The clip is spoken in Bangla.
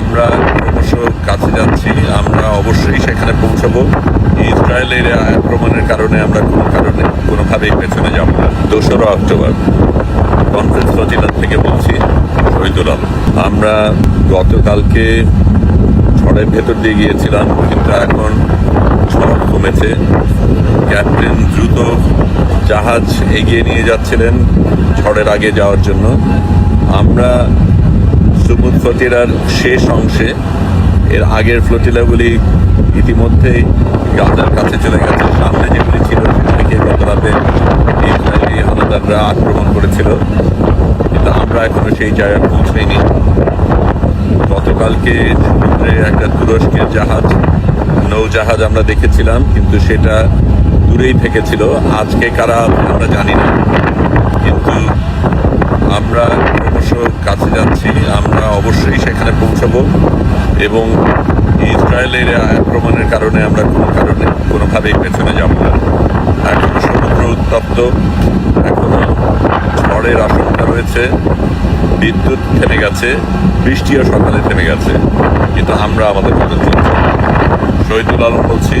আমরা ক্রমশ কাছে যাচ্ছি, আমরা অবশ্যই সেখানে পৌঁছাবো। ইসরায়েলের আক্রমণের কারণে আমরা কোনো কারণে, কোনোভাবেই পেছনে যাব না। দোসরা অক্টোবর কনফারেন্স ফজিলাত থেকে বলছি, শহীদুল আলম। আমরা গতকালকে ঝড়ের ভেতর দিয়ে গিয়েছিলাম, কিন্তু এখন ঝড় কমেছে। ক্যাপ্টেন দ্রুত জাহাজ এগিয়ে নিয়ে যাচ্ছিলেন ঝড়ের আগে যাওয়ার জন্য। আমরা সুমুদ ফতিরার শেষ অংশে, এর আগের ফ্লোটিলাগুলি ইতিমধ্যেই গাজার কাছে চলে গেছে। সামনে যেগুলি ছিল সেগুলিকে গত রাতে ইসরায়েলি হানাদাররা আক্রমণ করেছিল। কিন্তু আমরা এখনও সেই জায়গায় পৌঁছাইনি। গতকালকে সমুদ্রে একটা তুরস্কের জাহাজ, নৌজাহাজ আমরা দেখেছিলাম, কিন্তু সেটা দূরেই থেকেছিল। আজকে কারা আমরা জানি না কিন্তু আমরা ক্রমশ কাছে যাচ্ছি আমরা অবশ্যই সেখানে পৌঁছাবো এবং ইসরায়েলের আক্রমণের কারণে আমরা কোনো কারণে কোনোভাবেই পেছনে যাব না। এখনও সমুদ্র উত্তপ্ত, এখনও ঝড়ের আশঙ্কা রয়েছে, বিদ্যুৎ থেমে গেছে, বৃষ্টিও সকালে থেমে গেছে, কিন্তু আমরা আমাদের মতো চলছি শহীদুল আলম বলছি